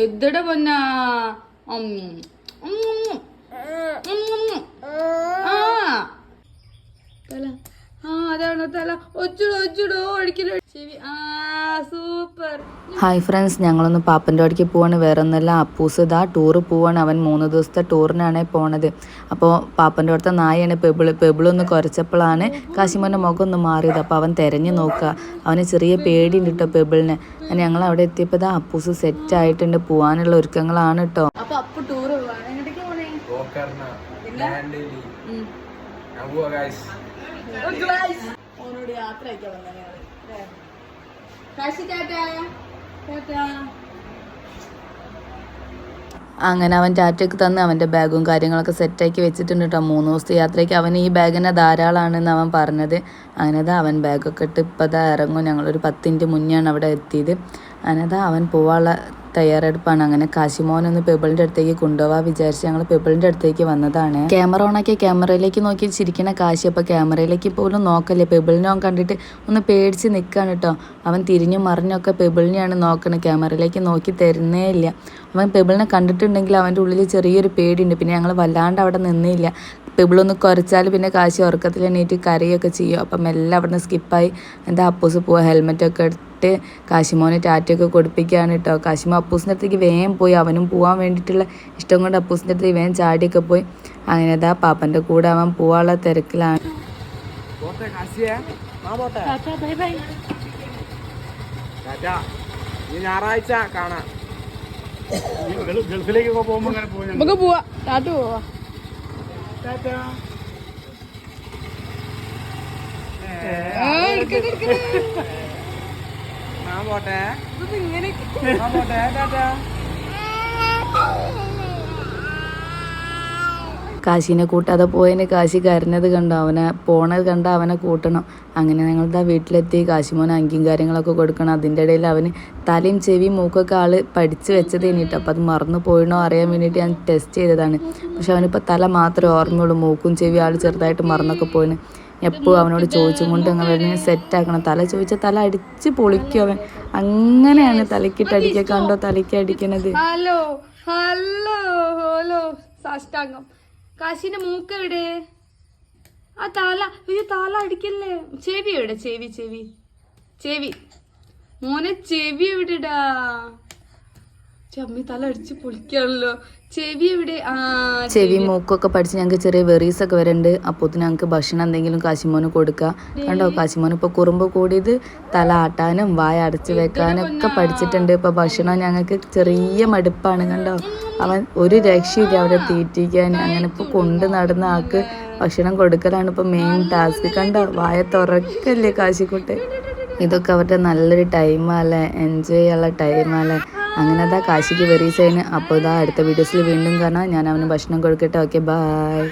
എద్దട പൊന്നാ ഉം. ഉം. ഉം. ആ തല ആ അതാണ് തല ഒച്ചിടോ ഒച്ചിടോ ഒഴിക്കലോ ചെവി ആ സൂപ്പർ ഹായ് ഫ്രണ്ട്സ് ഞങ്ങളൊന്ന് പാപ്പന്റെ അവിടേക്ക് പോവാണ്. വേറെ ഒന്നല്ല അപ്പൂസ് ഇതാ ടൂറ് പോവാണ്. അവൻ മൂന്ന് ദിവസത്തെ ടൂറിനാണ് പോണത്. അപ്പോൾ പാപ്പന്റെ അവിടുത്തെ നായയാണ് പെബിൾ. പെബിളൊന്ന് കുറച്ചപ്പോഴാണ് കാശിമോന്റെ മുഖം ഒന്ന് മാറിയത്. അപ്പോൾ അവൻ തിരഞ്ഞു നോക്കുക. അവന് ചെറിയ പേടിയുണ്ട് കേട്ടോ പെബിളിന്. അങ്ങനെ ഞങ്ങൾ അവിടെ എത്തിയപ്പോൾ ഇതാ അപ്പൂസ് സെറ്റ് ആയിട്ടുണ്ട്. പോവാനുള്ള ഒരുക്കങ്ങളാണ് കേട്ടോ ഓനോട് യാത്ര അയക്കാൻ വന്ന അങ്ങനെ അവൻ ടാറ്റയ്ക്ക് തന്ന് അവന്റെ ബാഗും കാര്യങ്ങളൊക്കെ സെറ്റാക്കി വെച്ചിട്ടുണ്ട് കേട്ടോ മൂന്ന് ദിവസത്തെ യാത്രയ്ക്ക് അവൻ ഈ ബാഗിനെ ധാരാളമാണെന്ന് അവൻ പറഞ്ഞത്. അങ്ങനെ അതാ അവൻ ബാഗൊക്കെ ഇട്ട് ഇപ്പം അതാ ഇറങ്ങും. ഞങ്ങളൊരു പത്തിന്റെ മുന്നെയാണ് അവിടെ എത്തിയത്. അങ്ങനെ അതാ അവൻ പോവാനുള്ള തയ്യാറെടുപ്പാണ്. അങ്ങനെ കാശിമോൻ ഒന്ന് പെബിളിന്റെ അടുത്തേക്ക് കൊണ്ടുപോവാ വിചാരിച്ച് ഞങ്ങൾ പെബിളിന്റെ അടുത്തേക്ക് വന്നതാണ്. ക്യാമറ ഓണാക്കിയ ക്യാമറയിലേക്ക് നോക്കി ചിരിക്കണ കാശി അപ്പോൾ ക്യാമറയിലേക്ക് പോലും നോക്കല്ലേ. പെബിളിനെ അവൻ കണ്ടിട്ട് ഒന്ന് പേടിച്ച് നിൽക്കുകയാണ് കേട്ടോ അവൻ തിരിഞ്ഞു മറിഞ്ഞൊക്കെ പെബിളിനെയാണ് നോക്കണത് ക്യാമറയിലേക്ക് നോക്കി തരുന്നേ ഇല്ല. അവൻ പെബിളിനെ കണ്ടിട്ടുണ്ടെങ്കിൽ അവന്റെ ഉള്ളിൽ ചെറിയൊരു പേടിയുണ്ട്. പിന്നെ ഞങ്ങൾ വല്ലാണ്ട് അവിടെ നിന്നില്ല. പെബിളൊന്ന് കുറച്ചാൽ പിന്നെ കാശി ഉറക്കത്തിൽ എണീറ്റ് കരയൊക്കെ ചെയ്യും. അപ്പം എല്ലാം അവിടെ നിന്ന് സ്കിപ്പായി എന്താ അപ്പൂസ് പോവുക ഹെൽമെറ്റൊക്കെ എടുത്ത് കാശിമോന് ടാറ്റയൊക്കെ കൊടുപ്പിക്കുകയാണ് കേട്ടോ കാശിമോ അപ്പൂസിന്റെ അടുത്തേക്ക് വേഗം പോയി. അവനും പോകാൻ വേണ്ടിയിട്ടുള്ള ഇഷ്ടം കൊണ്ട് അപ്പൂസിന്റെ അടുത്തേക്ക് വേഗം ചാടിയൊക്കെ പോയി. അങ്ങനെ അതാ പാപ്പന്റെ കൂടെ അവൻ പോകാനുള്ള തിരക്കിലാണ്. ഞായറാഴ്ച കാണാം. ഗൾഫിലേക്കൊക്കെ പോകുമ്പോ അങ്ങനെ നമുക്ക് പോവാ. ടാറ്റു പോവാ. ടാറ്റാ. പോട്ടെ? ഞാൻ പോട്ടെ ടാറ്റാ കാശീനെ കൂട്ടാതെ പോയതിന് കാശി കരഞ്ഞത് കണ്ടു? അവനെ പോണത് കണ്ട? അവനെ കൂട്ടണം. അങ്ങനെ ഞങ്ങളുടെ വീട്ടിലെത്തി. കാശിമോന് അങ്കിയും കാര്യങ്ങളൊക്കെ കൊടുക്കണം. അതിന്റെ ഇടയിൽ അവന് തലയും ചെവിയും മൂക്കൊക്കെ ആൾ പഠിച്ച് വെച്ചത് കഴിഞ്ഞിട്ട് അപ്പോൾ അത് മറന്നു പോയിണോ അറിയാൻ വേണ്ടിയിട്ട് ഞാൻ ടെസ്റ്റ് ചെയ്തതാണ്. പക്ഷെ അവനിപ്പോൾ തല മാത്രമേ ഓർമ്മയുള്ളൂ. മൂക്കും ചെവി ആൾ ചെറുതായിട്ട് മറന്നൊക്കെ പോയിന് എപ്പോഴും അവനോട് ചോദിച്ചും കൊണ്ട് അങ്ങ് സെറ്റ് ആക്കണം തല ചോദിച്ചാൽ തല അടിച്ച് പൊളിക്കും അവൻ. അങ്ങനെയാണ് തലക്കിട്ട് അടിക്കുക. കണ്ടോ തലയ്ക്ക് അടിക്കണത്? Hello hello hello. സാഷ്ടാംഗം. കാശിന്റെ മൂക്ക് എവിടെ? ആ താല അയ്യോ താല അടിക്കല്ലേ? ചെവി എവിടെ? ചെവി ചെവി. ചെവി. മോനെ ചെവി എവിടെടാ? ചമ്മി തല അടിച്ച് പൊളിക്കാണല്ലോ. ചെവി എവിടെ? ചെവി മൂക്കൊക്കെ പഠിച്ച് ഞങ്ങൾക്ക് ചെറിയ വെറീസ് ഒക്കെ വരുന്നുണ്ട് അപ്പോൾ ഞങ്ങൾക്ക് ഭക്ഷണം എന്തെങ്കിലും കാശിമോന് കൊടുക്കുക കണ്ടോ? കാശിമോൻ ഇപ്പോൾ കുറുമ്പ് കൂടിയത് തല ആട്ടാനും വായ അടച്ചു വെക്കാനും ഒക്കെ പഠിച്ചിട്ടുണ്ട്. ഇപ്പോൾ ഭക്ഷണം ഞങ്ങൾക്ക് ചെറിയ മടുപ്പാണ് കണ്ടോ? അവൻ ഒരു രക്ഷയില്ല അവിടെ തീറ്റിക്കാൻ. അങ്ങനെ ഇപ്പോൾ കൊണ്ട് നടന്ന ആൾക്ക് ഭക്ഷണം കൊടുക്കലാണ് ഇപ്പോൾ മെയിൻ ടാസ്ക് കണ്ടോ? വായ തുറക്കല്ലേ കാശിക്കുട്ടെ? ഇതൊക്കെ അവരുടെ നല്ലൊരു ടൈമാല്ലേ എൻജോയ് ചെയ്യാനുള്ള ടൈമല്ലേ അങ്ങനെ അതാ കാശിക്ക് വെറീസ് ചെയ്യുന്നു അപ്പോൾ ഇതാ അടുത്ത വീഡിയോസിൽ വീണ്ടും കാണാം. ഞാൻ അവന് ഭക്ഷണം കൊടുക്കട്ടെ. Okay bye